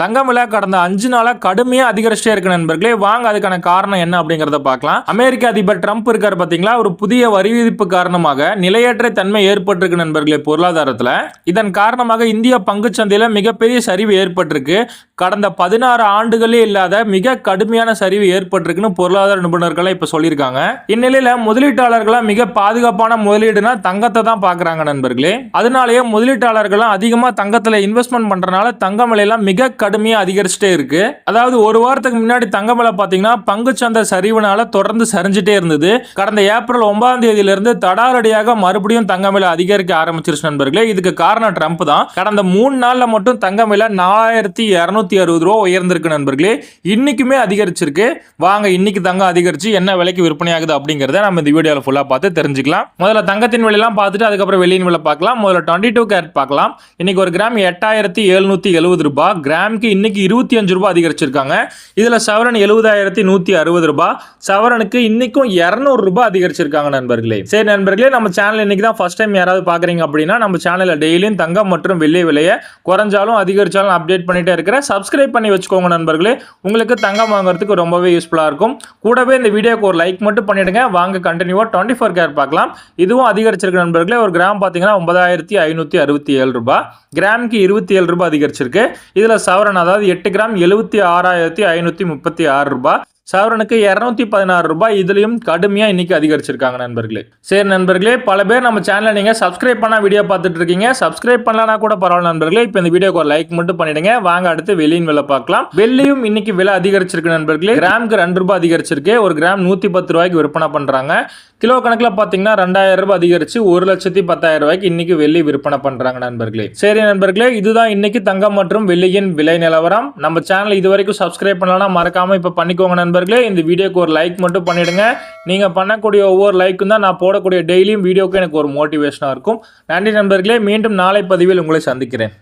தங்கம் விலை கடந்த அஞ்சு நாளாக கடுமையாக அதிகரிச்சிட்டே இருக்கு நண்பர்களே. வாங்க அதுக்கான காரணம் என்ன அப்படிங்கிறத பார்க்கலாம். அமெரிக்க அதிபர் ட்ரம்ப் இருக்கார் பார்த்தீங்களா ஒரு புதிய வரி விதிப்பு காரணமாக நிலையற்ற தன்மை ஏற்பட்டிருக்கு நண்பர்களே பொருளாதாரத்தில். இதன் காரணமாக இந்திய பங்குச்சந்தையில் மிகப்பெரிய சரிவு ஏற்பட்டிருக்கு. கடந்த பதினாறு ஆண்டுகளே இல்லாத மிக கடுமையான சரிவு ஏற்பட்டிருக்குன்னு பொருளாதார நிபுணர்கள் இப்போ சொல்லியிருக்காங்க. இந்நிலையில் முதலீட்டாளர்களாக மிக பாதுகாப்பான முதலீடுனா தங்கத்தை தான் பார்க்குறாங்க நண்பர்களே. அதனாலேயே முதலீட்டாளர்கள்லாம் அதிகமாக தங்கத்தில் இன்வெஸ்ட்மெண்ட் பண்ணுறனால தங்கம் விலையெல்லாம் மிக கடுமையாக அதிகரிச்சுட்டே இருக்கு. அதாவது ஒரு வாரத்துக்கு முன்னாடி தங்கம் விலை பாத்தீங்கன்னா பங்குச்சந்தை சரிவுனால தொடர்ந்து சரிஞ்சுட்டே இருந்தது. கடந்த ஏப்ரல் ஒன்பதாம் தேதியிலிருந்து தடாரடியாக மறுபடியும் தங்கமில விலை அதிகரிக்க ஆரம்பிச்சிருச்சு நண்பர்களே. இதுக்கு காரணம் ட்ரம்ப் தான். கடந்த மூணு நாளில் மட்டும் தங்கம் விலை நாலாயிரத்தி இரநூத்தி அறுபது ரூபா உயர்ந்திருக்கு நண்பர்களே. இன்னைக்குமே அதிகரிச்சிருக்கு. வாங்க இன்னைக்கு தங்கம் அதிகரிச்சு என்ன விலைக்கு விற்பனை ஆகுது நம்ம இந்த வீடியோவில் ஃபுல்லாக பார்த்து தெரிஞ்சுக்கலாம். முதல்ல தங்கத்தின் விலையெல்லாம் பார்த்துட்டு அதுக்கப்புறம் வெளியின் விலை பார்க்கலாம். முதல்ல டுவெண்ட்டி டூ கேரட் பார்க்கலாம். இன்னைக்கு ஒரு கிராம் எட்டாயிரத்தி எழுநூத்தி எழுபது ரூபாய் கிராமுக்கு இன்னைக்கு இருபத்தி அஞ்சு ரூபாய் அதிகரிச்சிருக்காங்க. இதுல சவரன் எழுபதாயிரத்தி நூத்தி அறுபது ரூபாய் சவரனுக்கு இன்னைக்கும் இரநூறு ரூபாய் அதிகரிச்சிருக்காங்க நண்பர்களே. சரி நண்பர்களே நம்ம சேனல் இன்னைக்கு தான் ஃபர்ஸ்ட் டைம் யாராவது பாக்குறீங்க அப்படின்னா நம்ம சேனலில் டெய்லியும் தங்கம் மற்றும் வெள்ளி விலையை குறைஞ்சாலும் அதிகரிச்சாலும் அப்டேட் பண்ணிட்டே இருக்கிறேன் சப்ஸ்கிரைப் பண்ணி வச்சுக்கோங்க நண்பர்களே. உங்களுக்கு தங்கம் வாங்குறதுக்கு ரொம்பவே யூஸ்ஃபுல்லாக இருக்கும். கூடவே இந்த வீடியோக்கு ஒரு லைக் மட்டும் பண்ணிவிடுங்க வாங்க கண்டினியூவா டுவெண்ட்டி ஃபோர் கேர் பார்க்கலாம். இதுவும் அதிகரிச்சிருக்கு நண்பர்களே. ஒரு கிராம் பார்த்தீங்கன்னா ஒன்பதாயிரத்தி ஐநூற்றி அறுபத்தி ஏழு ரூபாய். கிராமுக்கு இருபத்தி ஏழு ரூபாய் அதிகரிச்சிருக்கு. இதில் சவரன் அதாவது எட்டு கிராம் எழுபத்தி ஆறாயிரத்தி ஐநூற்றி முப்பத்தி ஆறு ரூபாய். சவரனுக்கு இரநூத்தி பதினாறு ரூபாய். இதுலயும் கடுமையா இன்னைக்கு அதிகரிச்சிருக்காங்க நண்பர்களே. சரி நண்பர்களே பல பேர் நம்ம சேனலை நீங்க சப்ஸ்கிரைப் பண்ண வீடியோ பார்த்துட்டு இருக்கீங்க. சப்ஸ்கிரைப் பண்ணலனா கூட பரவாயில்ல நண்பர்களே. இப்போ இந்த வீடியோக்கு ஒரு லைக் மட்டும் பண்ணிடுங்க. வாங்க அடுத்து வெள்ளியின் விலை பார்க்கலாம். வெள்ளியும் இன்னைக்கு விலை அதிகரிச்சிருக்கு நண்பர்களே. கிராமுக்கு ரெண்டு ரூபாய் அதிகரிச்சிருக்கு. ஒரு கிராம் நூத்தி பத்து ரூபாய்க்கு விற்பனை பண்றாங்க. கிலோ கணக்கில் பார்த்தீங்கன்னா ரெண்டாயிரம் ரூபாய் அதிகரிச்சு ஒரு லட்சத்தி பத்தாயிரம் ரூபாய்க்கு இன்னைக்கு வெள்ளி விற்பனை பண்றாங்க நண்பர்களே. சரி நண்பர்களே இதுதான் இன்னைக்கு தங்கம் மற்றும் வெள்ளியின் விலை. நிலவரம். நம்ம சேனல் இது வரைக்கும் சப்ஸ்கிரைப் பண்ணலாம் மறக்காமல் இப்போ பண்ணிக்கோங்க நண்பர்களே. இந்த வீடியோக்கு ஒரு லைக் மட்டும் பண்ணிவிடுங்க நீங்கள் பண்ணக்கூடிய ஒவ்வொரு லைக்கும் தான் நான் போடக்கூடிய டெய்லியும் வீடியோக்கு எனக்கு ஒரு மோட்டிவேஷனாக இருக்கும். நன்றி நண்பர்களே. மீண்டும் நாளை பதிவில் உங்களை சந்திக்கிறேன்.